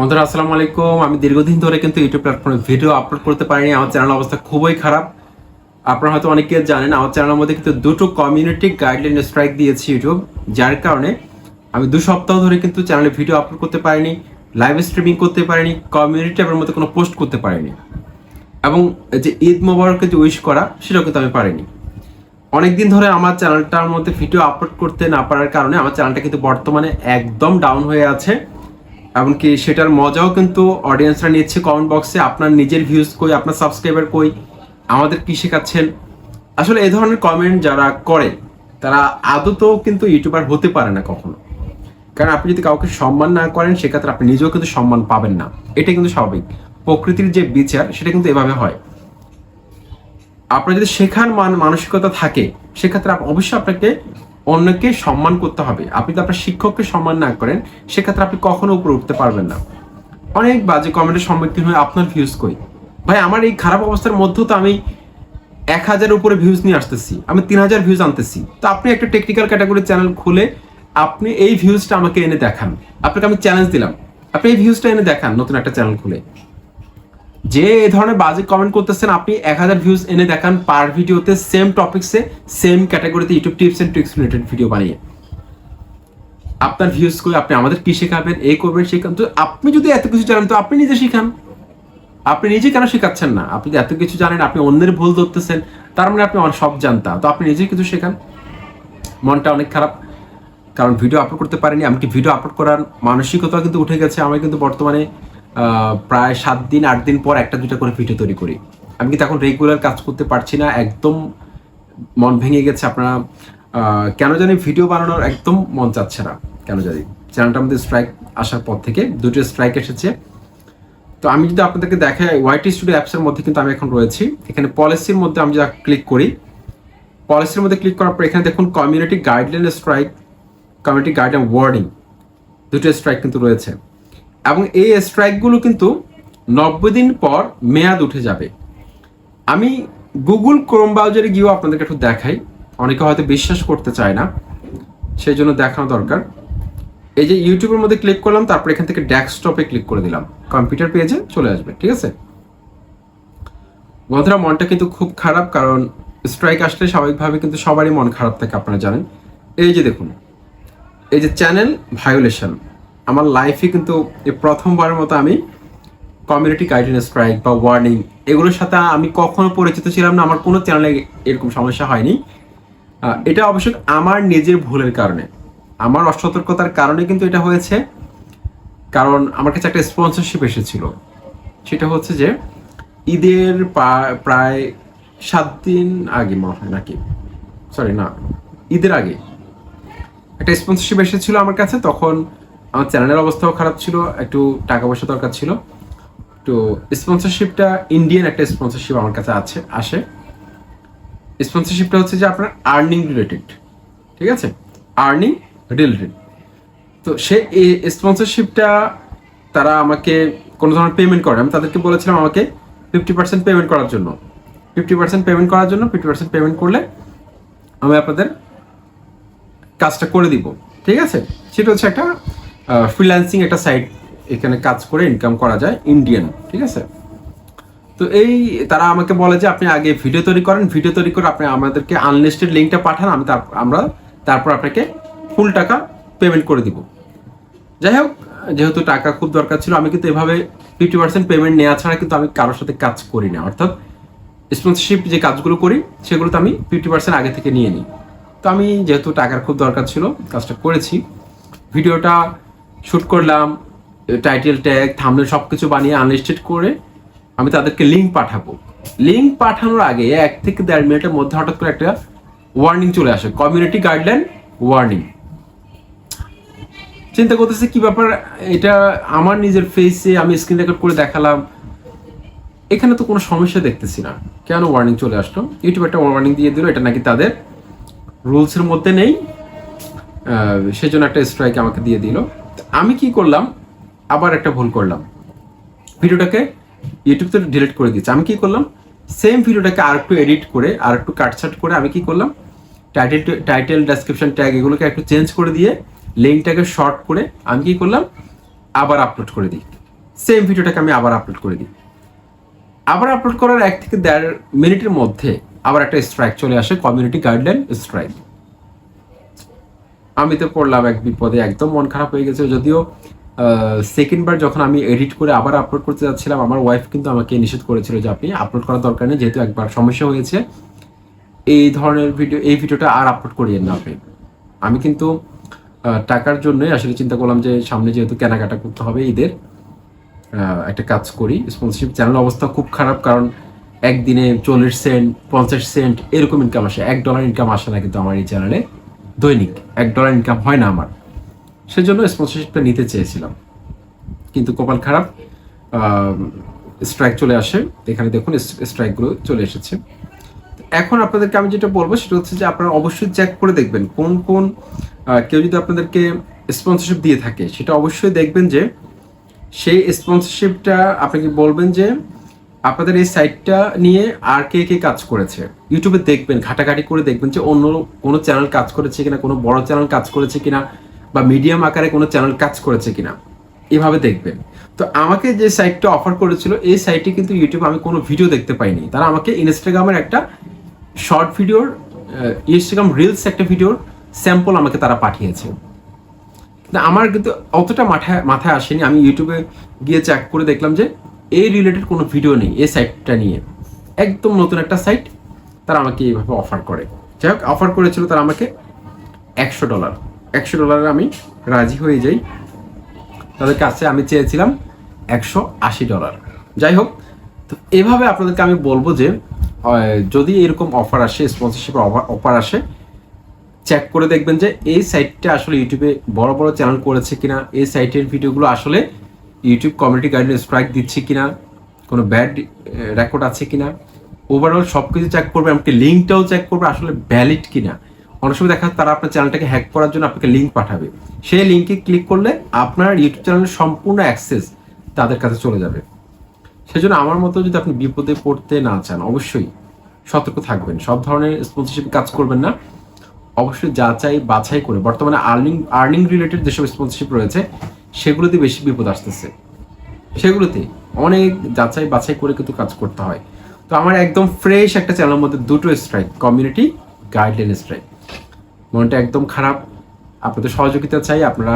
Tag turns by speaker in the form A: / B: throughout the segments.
A: বন্ধুরা, আসসালামু আলাইকুম। আমি দীর্ঘদিন ধরে কিন্তু ইউটিউব প্ল্যাটফর্মে ভিডিও আপলোড করতে পারিনি। আমার চ্যানেল অবস্থা খুবই খারাপ। আপনারা হয়তো অনেকে জানেন, আমার চ্যানেলের মধ্যে কিন্তু দুটো কমিউনিটি গাইডলাইন স্ট্রাইক দিয়েছে ইউটিউব যার কারণে আমি দু সপ্তাহ ধরে কিন্তু চ্যানেলে ভিডিও আপলোড করতে পারিনি লাইভ স্ট্রিমিং করতে পারিনি কমিউনিটি ট্যাবের মধ্যে কোনো পোস্ট করতে পারিনি। এবং যে ঈদ মোবারককে যে উইশ করা, সেটাও কিন্তু আমি পারিনি। অনেকদিন ধরে আমার চ্যানেলটার মধ্যে ভিডিও আপলোড করতে না পারার কারণে আমার চ্যানেলটা কিন্তু বর্তমানে একদম ডাউন হয়ে আছে। এমনকি সেটার মজাও কিন্তু অডিয়েন্সরা নিচ্ছে কমেন্ট বক্সে আপনার নিজের ভিউজ কই, আপনার সাবস্ক্রাইবার কই, আমাদের কি শেখাচ্ছেন? আসলে এই ধরনের কমেন্ট যারা করে, তারা আদতেও কিন্তু ইউটিউবার হতে পারে না কখনো। কারণ আপনি যদি কাউকে সম্মান না করেন, সেক্ষেত্রে আপনি নিজেও কিন্তু সম্মান পাবেন না। এটা কিন্তু স্বাভাবিক। প্রকৃতির যে বিচার, সেটা কিন্তু এভাবে হয়। আপনার যদি শেখার মান, মানসিকতা থাকে, সেক্ষেত্রে অবশ্যই আপনাকে অন্যকে সম্মান করতে হবে। আপনি যদি আপনার শিক্ষককে সম্মান না করেন, সেক্ষেত্রে আপনি কখনো উপরে উঠতে পারবেন না। অনেক বাজে কমেন্টের সম্মুখীন হয়ে আপনার ভিউজ কই? ভাই, আমার এই খারাপ অবস্থার মধ্যেও তো আমি এক হাজার উপরে ভিউজ নিয়ে আসতেছি, আমি তিন হাজার ভিউজ আনতেছি। তো আপনি একটা টেকনিক্যাল ক্যাটাগরি চ্যানেল খুলে আপনি এই ভিউজটা আমাকে এনে দেখান। আপনাকে আমি চ্যালেঞ্জ দিলাম। আপনি এই ভিউজটা এনে দেখান, নতুন একটা চ্যানেল খুলে। যে এই ধরনের বাজে কমেন্ট করতেছেন, আপনি এক হাজার ভিউজ এনে দেখান পার ভিডিওতে সেম টপিক্সে সেম ক্যাটাগরিতে YouTube tips and tricks related video বানিয়ে। আপনার ভিউজ করে আপনি আমাদের কি শেখাবেন এই করবেন শেখান তো আপনি যদি এত কিছু জানেন, তো আপনি নিজে শিখান। আপনি নিজে কেন শেখাচ্ছেন না? আপনি এত কিছু জানেন, আপনি অন্যের ভুল ধরতেছেন, তার মানে আপনি সব জানতা। তো আপনি নিজেই কিছু শেখান। মনটা অনেক খারাপ, কারণ ভিডিও আপলোড করতে পারিনি, এমনকি ভিডিও আপলোড করার মানসিকতা কিন্তু উঠে গেছে। আমি কিন্তু বর্তমানে প্রায় সাত দিন, আট দিন পর একটা, দুইটা করে ভিডিও তৈরি করি। আমি কিন্তু এখন রেগুলার কাজ করতে পারছি না, একদম মন ভেঙে গেছে। আপনারা কেন জানি ভিডিও বানানোর একদম মন চাচ্ছে না, কেন জানি। চ্যানেলটার মধ্যে স্ট্রাইক আসার পর থেকে দুটো স্ট্রাইক এসেছে। তো আমি যদি আপনাদেরকে দেখাই ওয়াইটি স্টুডিও অ্যাপসের মধ্যে কিন্তু আমি এখন রয়েছি। এখানে পলিসির মধ্যে আমি যা ক্লিক করি পলিসির মধ্যে ক্লিক করার পর এখানে দেখুন community guideline strike community guideline wording দুটো স্ট্রাইক কিন্তু রয়েছে। এবং এই স্ট্রাইকগুলো কিন্তু নব্বই দিন পর মেয়াদ উঠে যাবে। আমি গুগল ক্রোম ব্রাউজারে গিয়েও আপনাদেরকে একটু দেখাই। অনেকে হয়তো বিশ্বাস করতে চায় না, সেই জন্য দেখানো দরকার। এই যে ইউটিউবের মধ্যে ক্লিক করলাম, তারপর এখান থেকে ডেস্কটপে ক্লিক করে দিলাম। কম্পিউটার পেজে চলে আসবে, ঠিক আছে? বন্ধুরা, মনটা কিন্তু খুব খারাপ, কারণ স্ট্রাইক আসলে স্বাভাবিকভাবে কিন্তু সবারই মন খারাপ থাকে, আপনারা জানেন। এই যে দেখুন, এই যে চ্যানেল ভায়োলেশন আমার লাইফে কিন্তু এই প্রথমবারের মতো আমি কমিউনিটি গাইডলাইন স্ট্রাইক বা ওয়ার্নিং এগুলোর সাথে আমি কখনো পরিচিত ছিলাম না, আমার কোনো চ্যানেলে এরকম সমস্যা হয়নি। এটা অবশ্য আমার নিজের ভুলের কারণে। আমার অসতর্কতার কারণে কিন্তু এটা হয়েছে। কারণ আমার কাছে একটা স্পন্সরশিপ এসেছিল। সেটা হচ্ছে যে ঈদের প্রায় সাত দিন আগে মনে হয় নাকি। সরি না, ঈদের আগে। একটা স্পন্সরশিপ এসেছিল আমার কাছে, তখন আমার চ্যানেলের অবস্থাও খারাপ ছিল, একটু টাকা পয়সা দরকার ছিল। তো স্পন্সরশিপটা ইন্ডিয়ান একটা স্পন্সরশিপ আমার কাছে আছে, আসে। স্পন্সরশিপটা হচ্ছে যে আপনার আর্নিং রিলেটেড ঠিক আছে? আর্নিং রিলেটেড তো সে এই স্পন্সরশিপটা তারা আমাকে কোনো ধরনের পেমেন্ট করে আমি তাদেরকে বলেছিলাম আমাকে ফিফটি পার্সেন্ট পেমেন্ট করার জন্য। ফিফটি পার্সেন্ট পেমেন্ট করার জন্য ফিফটি পার্সেন্ট পেমেন্ট করলে আমি আপনাদের কাজটা করে দিব, ঠিক আছে? সেটা হচ্ছে একটা ফ্রিল্যান্সিং একটা সাইট এখানে কাজ করে ইনকাম করা যায় ইন্ডিয়ান ঠিক আছে? তো এই তারা আমাকে বলে যে আপনি আগে ভিডিও তৈরি করেন ভিডিও তৈরি করে আপনি আমাদেরকে আনলিস্টেড লিঙ্কটা পাঠান, আমি আমরা তারপর আপনাকে ফুল টাকা পেমেন্ট করে দিব। যাই হোক, যেহেতু টাকা খুব দরকার ছিল, আমি কিন্তু এভাবে ফিফটি পার্সেন্ট পেমেন্ট নেওয়া ছাড়া কিন্তু আমি কারোর সাথে কাজ করি না। অর্থাৎ স্পন্সরশিপ যে কাজগুলো করি সেগুলো তো আমি ফিফটি পার্সেন্ট আগে থেকে নিয়ে নিই। তো আমি যেহেতু টাকার খুব দরকার ছিল, কাজটা করেছি। ভিডিওটা শ্যুট করলাম টাইটেল ট্যাগ থামলে সব কিছু বানিয়ে আনলিস্টেড করে আমি তাদেরকে লিঙ্ক পাঠাবো। লিঙ্ক পাঠানোর আগে এক থেকে দেড় মিনিটের মধ্যে হঠাৎ করে একটা ওয়ার্নিং চলে আসে কমিউনিটি গাইডলাইন ওয়ার্নিং চিন্তা করতেছে কি ব্যাপার, এটা আমার নিজের ফেসে আমি স্ক্রিন রেকর্ড করে দেখালাম। এখানে তো কোনো সমস্যা দেখতেছি না। কেন ওয়ার্নিং চলে আসলো? ইউটিউব একটা ওয়ার্নিং দিয়ে দিল, এটা নাকি তাদের রুলসের মধ্যে নেই। সেজন্য একটা স্ট্রাইক আমাকে দিয়ে দিল। আমি কি করলাম? আবার একটা ভুল করলাম। ভিডিওটাকে ইউটিউব থেকে ডিলিট করে দিয়েছে। আমি কি করলাম? সেম ভিডিওটাকে আর একটু এডিট করে আর একটু কাটছাট করে আমি কি করলাম? টাইটেল টাইটেল ডেসক্রিপশন ট্যাগ এগুলোকে একটু চেঞ্জ করে দিয়ে লিঙ্কটাকে শর্ট করে আমি কি করলাম? আবার আপলোড করে দিই। সেম ভিডিওটাকে আমি আবার আপলোড করে দিই। আবার আপলোড করার এক থেকে দেড় মিনিটের মধ্যে আবার একটা স্ট্রাইক চলে আসে কমিউনিটি গাইডলাইন স্ট্রাইক আমি তো পড়লাম এক বিপদে, একদম মন খারাপ হয়ে গেছে। যদিও সেকেন্ডবার যখন আমি এডিট করে আবার আপলোড করতে যাচ্ছিলাম, আমার ওয়াইফ কিন্তু আমাকে নিষেধ করেছিল যে আপনি আপলোড করার দরকার নেই, যেহেতু একবার সমস্যা হয়েছে। এই ধরনের ভিডিও এই ভিডিওটা আর আপলোড করিয়েন না আপনি। আমি কিন্তু টাকার জন্যই আসলে চিন্তা করলাম যে সামনে যেহেতু কেনাকাটা করতে হবে ঈদের একটা কাজ করি। স্পন্সরশিপ চ্যানেল অবস্থা খুব খারাপ, কারণ একদিনে চল্লিশ সেন্ট পঞ্চাশ সেন্ট এরকম ইনকাম আসে। এক ডলার ইনকাম আসে না কিন্তু আমার এই চ্যানেলে দৈনিক, এক ডলার ইনকাম হয় না আমার। সেজন্য স্পন্সরশিপটা নিতে চেয়েছিলাম। কিন্তু কপাল খারাপ স্ট্রাইক চলে আসে। এখানে দেখুন স্ট্রাইকগুলো চলে এসেছে। এখন আপনাদেরকে আমি যেটা বলব, সেটা হচ্ছে যে আপনারা অবশ্যই চেক করে দেখবেন কোন কোন কেউ যদি আপনাদেরকে স্পন্সরশিপ দিয়ে থাকে, সেটা অবশ্যই দেখবেন যে সেই স্পন্সরশিপটা আপনাকে বলবেন যে আপনাদের এই সাইটটা নিয়ে আর কে কে কাজ করেছে? ইউটিউবে দেখবেন, ঘাটাঘাটি করে দেখবেন যে অন্য কোনো চ্যানেল কাজ করেছে কিনা, কোনো বড় চ্যানেল কাজ করেছে কিনা, বা মিডিয়াম আকারে কোনো চ্যানেল কাজ করেছে কিনা, এভাবে দেখবেন। তো আমাকে যে সাইটটা অফার করেছিল, এই সাইটে কিন্তু ইউটিউবে আমি কোনো ভিডিও দেখতে পাইনি। তারা আমাকে ইনস্টাগ্রামের একটা শর্ট ভিডিওর ইনস্টাগ্রাম রিলস একটা ভিডিওর স্যাম্পল আমাকে তারা পাঠিয়েছে। আমার কিন্তু অতটা মাথায় মাথায় আসেনি। আমি ইউটিউবে গিয়ে চেক করে দেখলাম যে এই রিলেটেড কোনো ভিডিও নেই, এই সাইটটা নিয়ে। একদম নতুন একটা সাইট তারা আমাকে এইভাবে অফার করে। যাই হোক অফার করেছিল তারা আমাকে একশো ডলার একশো ডলারে আমি রাজি হয়ে যাই। তাদের কাছে আমি চেয়েছিলাম একশো আশি ডলার যাই হোক, তো এভাবে আপনাদেরকে আমি বলব যে যদি এরকম অফার আসে স্পন্সরশিপের অফার আসে চেক করে দেখবেন যে এই সাইটটা আসলে ইউটিউবে বড় বড় চ্যানেল করেছে কিনা, এই সাইটের ভিডিওগুলো আসলে ইউটিউব কমিউনিটি গাইডলাইন স্ট্রাইক দিচ্ছে কিনা, কোনো ব্যাড রেকর্ড আছে কিনা? ওভারঅল সব কিছু চেক করবে এমনকি লিঙ্কটাও চেক করবে, আসলে ভ্যালিড কিনা। অনেক সময় দেখা তারা আপনার চ্যানেলটাকে হ্যাক করার জন্য আপনাকে লিঙ্ক পাঠাবে। সেই লিঙ্কে ক্লিক করলে আপনার ইউটিউব চ্যানেলের সম্পূর্ণ অ্যাক্সেস তাদের কাছে চলে যাবে। সেজন্য আমার মতো যদি আপনি বিপদে পড়তে না চান, অবশ্যই সতর্ক থাকবেন। সব ধরনের স্পন্সরশিপ কাজ করবেন না। অবশ্যই যাচাই বাছাই করে, বর্তমানে আর্নিং আর্নিং রিলেটেড যেসব স্পন্সরশিপ রয়েছে সেগুলোতে বেশি বিপদ আসতেছে। সেগুলোতে অনেক যাচাই বাছাই করে কিন্তু কাজ করতে হয়। তো আমার একদম ফ্রেশ একটা চ্যানেলের মধ্যে দুটো স্ট্রাইক কমিউনিটি গাইডলাইন স্ট্রাইক মনটা একদম খারাপ। আপনাদের সহযোগিতা চাই, আপনারা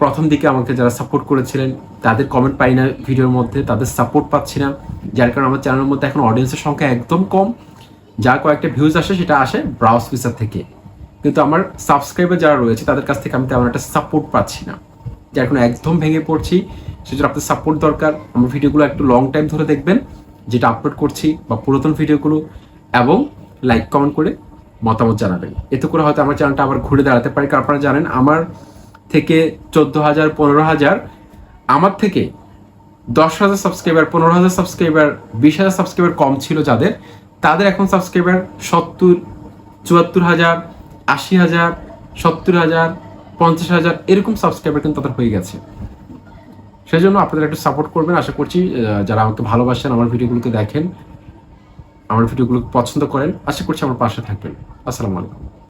A: প্রথম দিকে আমাকে যারা সাপোর্ট করেছিলেন, তাদের কমেন্ট পাই না ভিডিওর মধ্যে, তাদের সাপোর্ট পাচ্ছি না। যার কারণে আমার চ্যানেলের মধ্যে এখন অডিয়েন্সের সংখ্যা একদম কম। যা কয়েকটা ভিউজ আসে, সেটা আসে ব্রাউজ ফিচার থেকে। কিন্তু আমার সাবস্ক্রাইবার যারা রয়েছে, তাদের কাছ থেকে আমি তেমন একটা সাপোর্ট পাচ্ছি না। যার কারণে একদম ভেঙে পড়ছি। সেজন্য আপনার সাপোর্ট দরকার। আমার ভিডিওগুলো একটু লং টাইম ধরে দেখবেন, যেটা আপলোড করছি বা পুরাতন ভিডিওগুলো, এবং লাইক কমেন্ট করে মতামত জানাবেন। এতে করে হয়তো আমার চ্যানেলটা আবার ঘুরে দাঁড়াতে পারে। কারণ আপনারা জানেন, আমার থেকে চোদ্দ হাজার পনেরো হাজার আমার থেকে দশ হাজার সাবস্ক্রাইবার পনেরো হাজার সাবস্ক্রাইবার বিশ হাজার সাবস্ক্রাইবার কম ছিল যাদের। তাদের এখন সাবস্ক্রাইবার সত্তর চুয়াত্তর হাজার আশি হাজার, সত্তর হাজার, পঞ্চাশ হাজার, এরকম সাবস্ক্রাইবার কিন্তু তাদের হয়ে গেছে। সেই জন্য আপনারা একটু সাপোর্ট করবেন। আশা করছি যারা আমাকে ভালোবাসেন, আমার ভিডিওগুলোকে দেখেন, আমার ভিডিওগুলো পছন্দ করেন, আশা করছি আমার পাশে থাকবেন। আসসালামু আলাইকুম।